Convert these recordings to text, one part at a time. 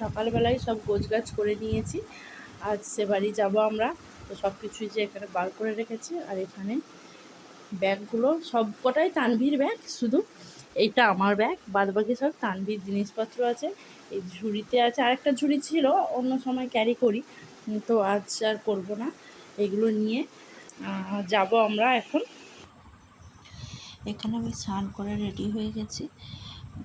সকালবেলায় সব গোছগাছ করে নিয়েছি। আজ সে বাড়ি যাব আমরা। তো সব কিছুই যে এখানে বার করে রেখেছি। আর এখানে ব্যাগগুলো সব কটাই তানভীর ব্যাগ শুধু। এইটা আমার ব্যাগ। বাদ বাকি সব তানভীর জিনিসপত্র আছে। এই ঝুড়িতে আছে। আরেকটা ঝুড়ি ছিল, অন্য সময় ক্যারি করি। তো আজ আর করব না। এগুলো নিয়ে যাব আমরা এখন। এখানে আমি স্নান করে রেডি হয়ে গেছি।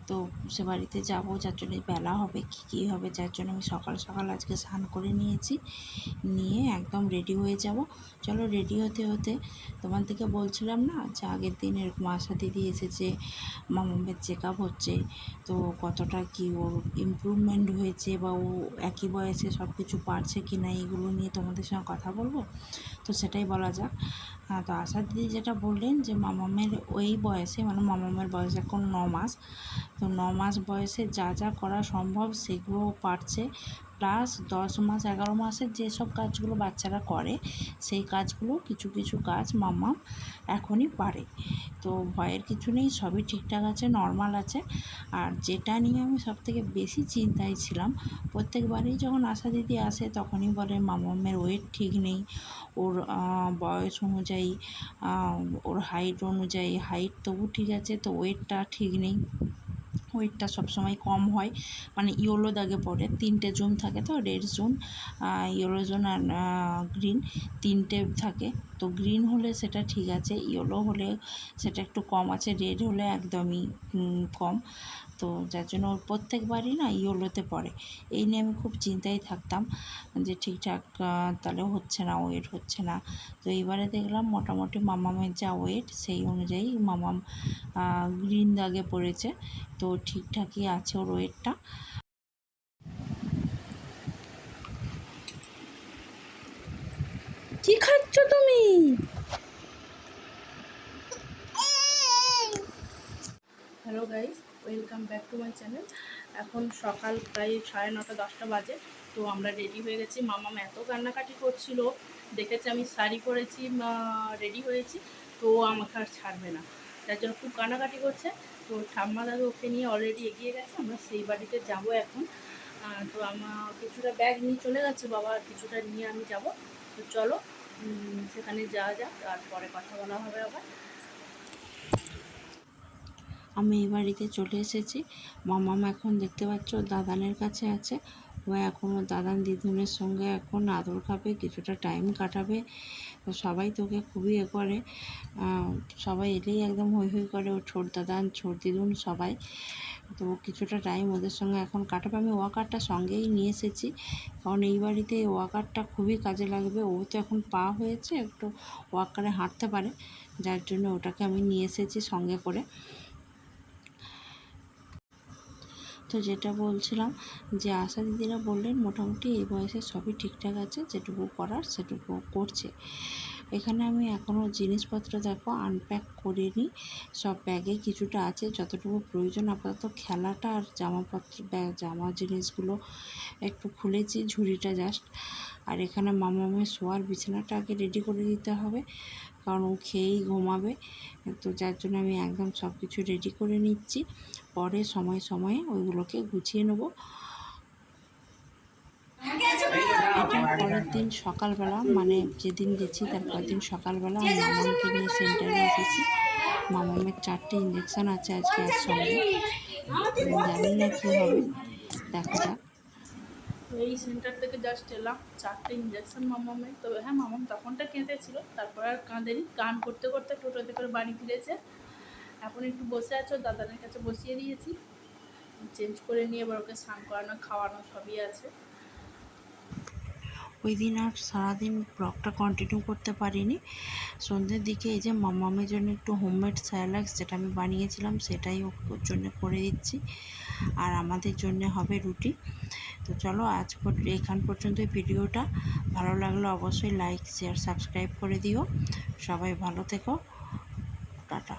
তো সে বাড়িতে যাব, যার জন্য বেলা হবে, কি, কী হবে, যার জন্য আমি সকাল সকাল আজকে স্নান করে নিয়েছি। নিয়ে একদম রেডি হয়ে যাব। চলো রেডি হতে হতে তোমার থেকে বলছিলাম না যে আগের দিন এরকম আশা দিদি এসেছে মামামের চেক আপ হচ্ছে, তো কতটা কি ওর ইমপ্রুভমেন্ট হয়েছে বা ও একই বয়সে সব কিছু পারছে কি না এগুলো নিয়ে তোমাদের সঙ্গে কথা বলব? তো সেটাই বলা যাক। হ্যাঁ তো আশা দিদি যেটা বললেন যে মামামের ওই বয়সে মানে মামামের বয়স এখন ন মাস তো ন মাস বয়সে যা যা করা সম্ভব সেগুলো পারছে। প্লাস দশ মাস, এগারো মাসের যেসব কাজগুলো বাচ্চারা করে, সেই কাজগুলো কিছু কিছু কাজ মাম্মা এখনই পারে। তো ভয়ের কিছু নেই, সবই ঠিকঠাক আছে নর্মাল আছে। আর যেটা নিয়ে আমি সবথেকে বেশি চিন্তায় ছিলাম, প্রত্যেকবারই যখন আশা দিদি আসে তখনই বলে, মামামের ওয়েট ঠিক নেই, ওর বয়স অনুযায়ী ওর হাইট অনুযায়ী হাইট তবু ঠিক আছে, তো ওয়েটটা ঠিক নেই। ওয়েটটা সবসময় কম হয়। মানে ইয়েলো দাগে পড়ে। তিনটে জোন থাকে তো, রেড জোন ইয়েলো জোন আর গ্রিন। তিনটে থাকে। তো গ্রিন হলে সেটা ঠিক আছে, ইয়েলো হলে সেটা একটু কম আছে, রেড হলে একদমই কম। তো যার জন্য ওর প্রত্যেকবারই না ইয়েলোতে পড়ে। এই নিয়ে আমি খুব চিন্তায় থাকতাম যে ঠিকঠাক তাহলে হচ্ছে না, ওয়েট হচ্ছে না। তো এইবারে দেখলাম মোটামুটি মামামের যা ওয়েট, সেই অনুযায়ী মামাম গ্রিন দাগে পড়েছে। তো ঠিকঠাকই আছে ওর ওয়েটটা। কি খাচ্ছ তুমি? Hello guys welcome back to my channel এখন সকাল প্রায় সাড়ে নটা, দশটা বাজে। তো আমরা রেডি হয়ে গেছি। মামাম এত কান্নাকাটি করছিল। দেখেছে আমি শাড়ি পরেছি রেডি হয়েছি। তো আমাকে আর ছাড়বে না। তার জন্য খুব কানাকাটি করছে। তো ঠাম্মা দাদু ওকে নিয়ে অলরেডি এগিয়ে গেছে, আমরা সেই বাড়িতে যাব এখন। তো আমার কিছুটা ব্যাগ নিয়ে চলে গেছে বাবা, কিছুটা নিয়ে আমি যাব। তো চলো সেখানে যাওয়া যাক তারপরে কথা বলা হবে আবার। আমি এই বাড়িতে চলে এসেছি। মামাম এখন দেখতে পাচ্ছ দাদানের কাছে আছে। ও এখন ওর দাদান দিদুনের সঙ্গে এখন আদর খাবে, কিছুটা টাইম কাটাবে। তো সবাই তোকে খুবই এ করে। সবাই এলেই একদম হই হই করে ও ছোট দাদান, ছোট দিদুন সবাই। তো কিছুটা টাইম ওদের সঙ্গে এখন কাটাবে। আমি ওয়াকারটা সঙ্গেই নিয়ে এসেছি। কারণ এই বাড়িতে এই ওয়াকারটা খুবই কাজে লাগবে। ও তো এখন পা হয়েছে, একটু ওয়াকারে হাঁটতে পারে। যার জন্য ওটাকে আমি নিয়ে এসেছি সঙ্গে করে। তো যেটা বলছিলাম যে আশা দিদিরা বললেন মোটামুটি এই বয়সে সবই ঠিকঠাক আছে, যেটুকু করার সেটুকু করছে। এখানে আমি এখনও জিনিসপত্র দেখো আনপ্যাক করিনি, সব ব্যাগে কিছুটা আছে, যতটুকু প্রয়োজন আপাতত খেলাটা আর জামাপত্র জামা জিনিসগুলো একটু খুলেছি ঝুড়িটা জাস্ট আর এখানে মামামের শোয়ার বিছানাটা আগে রেডি করে দিতে হবে। কারণ ও খেয়েই ঘুমাবে। তো যার জন্য আমি একদম সব কিছু রেডি করে নিচ্ছি। পরে সময় সময়ে ওইগুলোকে গুছিয়ে নেব। পরের দিন সকালবেলা মানে যেদিন গেছি তার পরের দিন সকালবেলা আমি মামামকে নিয়ে সেন্টারে এসেছি। মামামের চারটে ইঞ্জেকশান আছে আজকে একসঙ্গে। জানি না কী হবে, দেখা যাক। তো এই সেন্টার থেকে জাস্ট এলাম। চারটে ইঞ্জেকশন মামামের তবে হ্যাঁ মামাম তখনটা কেঁদেছিল, তারপর আর কাঁদেনি। গান করতে করতে টোটোতে করে বাড়ি ফিরেছে। এখন একটু বসে আছো, দাদানের কাছে বসিয়ে দিয়েছি। চেঞ্জ করে নিয়ে এবার ওকে স্নান করানো, খাওয়ানো সবই আছে। ওই দিন আর সারাদিন ব্লগটা কন্টিনিউ করতে পারিনি। সন্ধ্যের দিকে এই যে মামামের জন্য একটু হোমমেড স্যালাক্স যেটা আমি বানিয়েছিলাম, সেটাই ওর জন্য করে দিচ্ছি। আর আমাদের জন্য হবে রুটি। তো চলো আজ এখান পর্যন্ত ভিডিওটা। ভালো লাগলে অবশ্যই লাইক শেয়ার সাবস্ক্রাইব করে দিও। সবাই ভালো থেকো। টাটা।